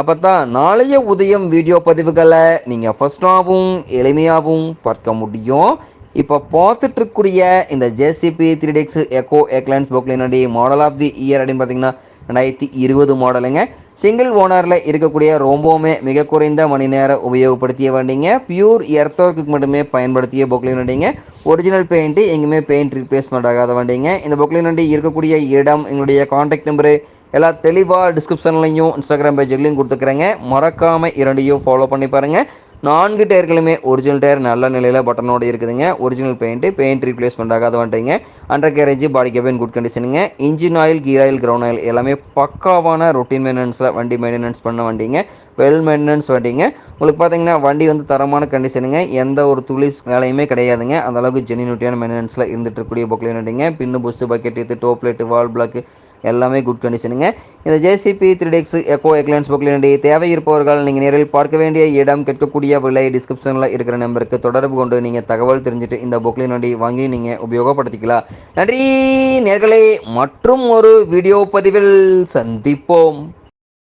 அப்போ தான் நாளைய உதயம் வீடியோ பதிவுகளை நீங்கள் ஃபஸ்ட்டாகவும் எளிமையாகவும் பார்க்க முடியும். இப்போ பார்த்துட்ருக்கக்கூடிய இந்த JCB three DX eco excellence போக்லினுடைய model of the year அப்படின்னு பார்த்தீங்கன்னா ரெண்டாயிரத்தி இருபது மாடலுங்க. சிங்கிள் ஓனரில் இருக்கக்கூடிய ரொம்பவுமே மிக குறைந்த மணி நேரம் உபயோகப்படுத்திய வண்டிங்க. பியூர் எர்த்தோர்க்கு மட்டுமே பயன்படுத்திய பொக்லின் வண்டிங்க ஒரிஜினல் பெயிண்ட்டு எங்கேயுமே பெயிண்ட் ரீப்ளேஸ்மெண்ட் ஆகாத வண்டிங்க. இந்த பொக்லின் வண்டி இருக்கக்கூடிய இடம் எங்களுடைய காண்டாக்ட் நம்பரு எல்லா தெளிவாக டிஸ்கிரிப்ஷன்லையும் இன்ஸ்டாகிராம் பேஜ்லையும் கொடுத்துக்கிறேங்க. மறக்காமல் இரண்டையும் ஃபாலோ பண்ணி பாருங்கள் நான்கு டயர்களுமே ஒரிஜினல் டயர் நல்ல நிலையில் பட்டனோடு இருக்குதுங்க. ஒரிஜினல் பெயிண்ட்டு பெயிண்ட் ரீப்ளேஸ்மெண்ட் ஆகாத வந்துட்டீங்க under carriage body cabin good கண்டிஷனுங்க engine oil gear oil ground oil எல்லாமே பக்காவான ரொட்டீன் மெயின்டெனன்ஸில் வண்டி மெயின்டெனன்ஸ் பண்ண வண்டிங்க. வெல் மெயின்டெனன்ஸ் வண்டிங்க. உங்களுக்கு பார்த்தீங்கன்னா வண்டி வந்து தரமான கண்டிஷனுங்க எந்த ஒரு துளி வேலையுமே கிடையாதுங்க. அந்தளவுக்கு அளவுக்கு மெயின்டெனன்ஸில் இருந்துட்டு இருக்கக்கூடிய பொக்லின் வண்டிங்க பின்னு புஸ்ட்டு பக்கெட் இது டோப்லேட்டு வால் பிளாக்கு எல்லாமே குட் கண்டிஷனுங்க இந்த JCB three DX eco excellence புக்லினடி தேவை இருப்பவர்கள் நீங்கள் நேரில் பார்க்க வேண்டிய இடம் கேட்கக்கூடிய விலை டிஸ்கிரிப்ஷனில் இருக்கிற நம்பருக்கு தொடர்பு கொண்டு நீங்கள் தகவல் தெரிஞ்சுட்டு இந்த புக்லினடி வாங்கி நீங்கள் உபயோகப்படுத்திக்கலாம். நன்றி நேர்களே. மற்றும் ஒரு வீடியோ பதிவில் சந்திப்போம்.